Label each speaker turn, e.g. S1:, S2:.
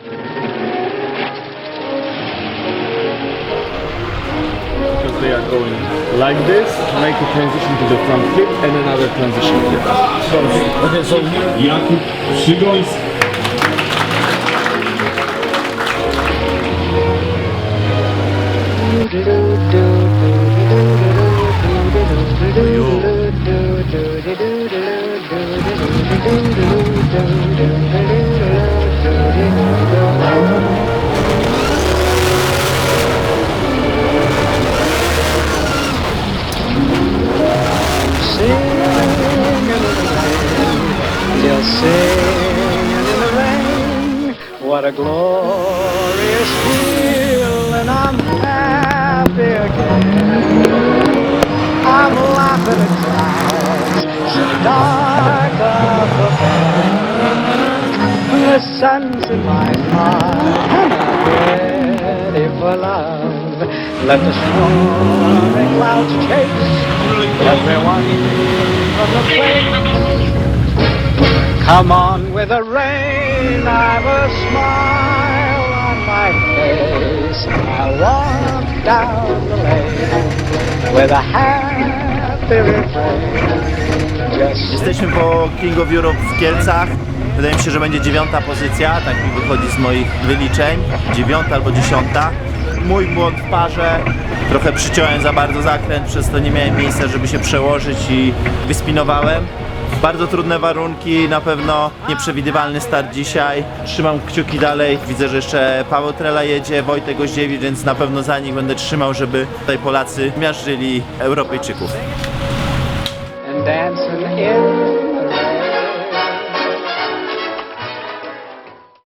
S1: Because they are going like this, make a transition to the front flip and another transition flip.
S2: Okay, so here
S1: Jakub Szygoński.
S3: Still singing in the rain. What a glorious feeling. I'm happy again. I'm laughing at clouds so dark up above. The sun's in my heart and I'm ready for love. Let the stormy clouds chase Come on with the rain, I've a smile on my face. Walk down the lane with a happy refrain.
S4: Jesteśmy po King of Europe w Kielcach. Wydaje mi się, że będzie dziewiąta pozycja, tak mi wychodzi z moich wyliczeń. Dziewiąta albo dziesiąta. Mój błąd w parze. Trochę przyciąłem za bardzo zakręt, przez to nie miałem miejsca, żeby się przełożyć i wyspinowałem. Bardzo trudne warunki, na pewno nieprzewidywalny start dzisiaj. Trzymam kciuki dalej. Widzę, że jeszcze Paweł Trela jedzie, Wojtek Goździewicz, więc na pewno za nich będę trzymał, żeby tutaj Polacy miażdżyli Europejczyków.
S3: and